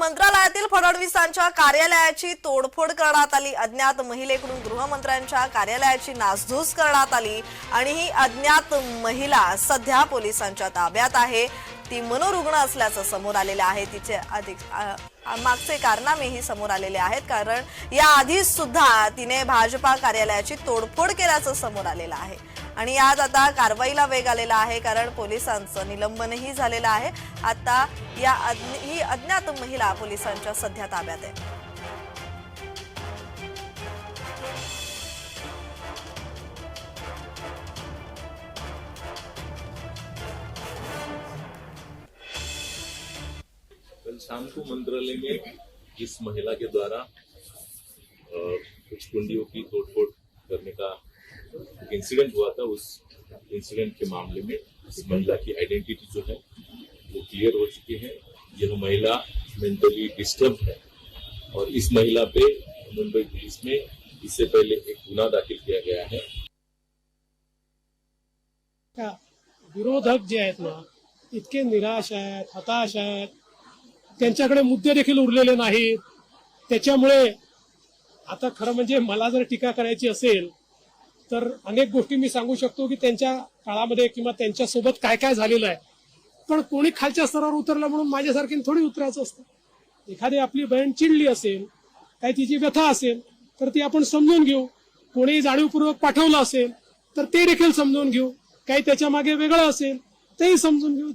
मंत्रालयातील फडणवीसांच्या कार्यालयाची तोडफोड करण्यात आली. अज्ञात महिलेकडून गृहमंत्र्यांच्या कार्यालयाची नासधूस करण्यात आली आणि ही अज्ञात महिला सध्या पोलिसांच्या ताब्यात आहे. ती मनोरुग्ण असल्याचं समोर आलेलं आहे. तिचे अधिक मागचे कारनामेही समोर आलेले आहेत. कारण या सुद्धा तिने भाजपा कार्यालयाची तोडफोड केल्याचं समोर आलेलं आहे. आणि आज आता कारवाईला वेग आलेला आहे कारण पोलिसांचं निलंबनही झालेलं आहे. आता या ही अज्ञात महिला पोलिसांच्या सध्या ताब्यात आहे. शाम को मंत्रालय में इस महिला के द्वारा कुछ कुंडियों की तोड़फोड़ करने का इंसिडेंट हुआ था उस इंसिडेंट के मामले में। इस महिला की आइडेंटिटी जो है वो क्लियर हो चुकी है। यह महिला मेंटली डिस्टर्ब है। और इस महिला पे मुंबई पुलिस में इससे पहले एक गुना दाखिल किया गया है। का विरोधक जे आहेत ना इतके निराश आहेत हताश आहेत त्यांच्याकडे मुद्दे देखील उरलेले नाहीत. त्याच्यामुळे आता खरं म्हणजे मला जर टीका करायची असेल तर अनेक गोष्टी मी सांगू शकतो की त्यांच्या काळामध्ये किंवा त्यांच्यासोबत काय काय झालेलं आहे. पण कोणी खालच्या स्तरावर उतरलं म्हणून माझ्यासारखी थोडी उतरायचं असतं. एखादी आपली बहीण चिडली असेल काही तिची व्यथा असेल तर ती आपण समजून घेऊ. कोणी जाणीवपूर्वक पाठवलं असेल तर ते देखील समजून घेऊ. काही त्याच्यामागे वेगळं असेल तेही समजून घेऊ.